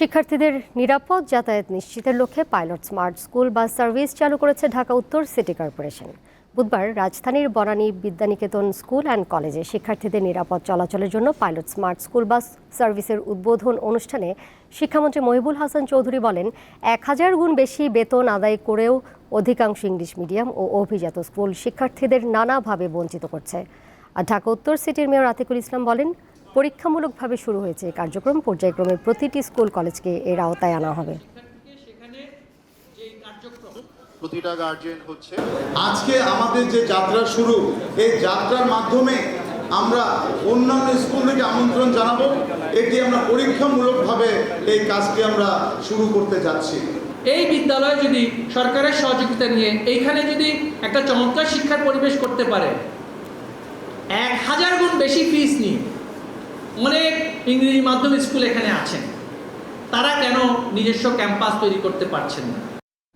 শিক্ষার্থীদের নিরাপদ যাতায়াত নিশ্চিতের লক্ষ্যে pilot smart school bus service চালু করেছে ঢাকা উত্তর সিটি কর্পোরেশন। বুধবার রাজধানীর বনানী বিদ্যানিকেতন স্কুল অ্যান্ড কলেজে শিক্ষার্থীদের নিরাপদ চলাচলের জন্য পাইলট স্মার্ট স্কুল বাস সার্ভিসের উদ্বোধন অনুষ্ঠানে শিক্ষামন্ত্রী মহিবুল হাসান চৌধুরী বলেন, এক হাজার গুণ বেশি বেতন আদায় করেও অধিকাংশ ইংলিশ মিডিয়াম ও অভিজাত স্কুল শিক্ষার্থীদের নানাভাবে বঞ্চিত করছে। আর ঢাকা উত্তর সিটির মেয়র আতিকুল ইসলাম বলেন পরীক্ষামূলকভাবে শুরু হয়েছে এই কার্যক্রম। পর্যায়ক্রমে প্রতিটি স্কুল কলেজকে এর আওতায় আনা হবে। প্রতিটা গার্জেন হচ্ছে। আজকে আমাদের যে যাত্রা শুরু এই যাত্রার মাধ্যমে আমরা অন্যান্য স্কুল থেকে আমন্ত্রণ জানাব। এটি আমরা পরীক্ষামূলকভাবে এই কাজটি আমরা শুরু করতে যাচ্ছি। এই বিদ্যালয় যদি সরকারের সহযোগিতা নিয়ে এইখানে যদি একটা চমৎকার শিক্ষার পরিবেশ করতে পারে এক হাজার গুণ বেশি ফিস নিয়ে ইংরেজি মাধ্যম স্কুল এখানে আছেন। তারা কেন নিজস্ব ক্যাম্পাস তৈরি করতে পারছেন না?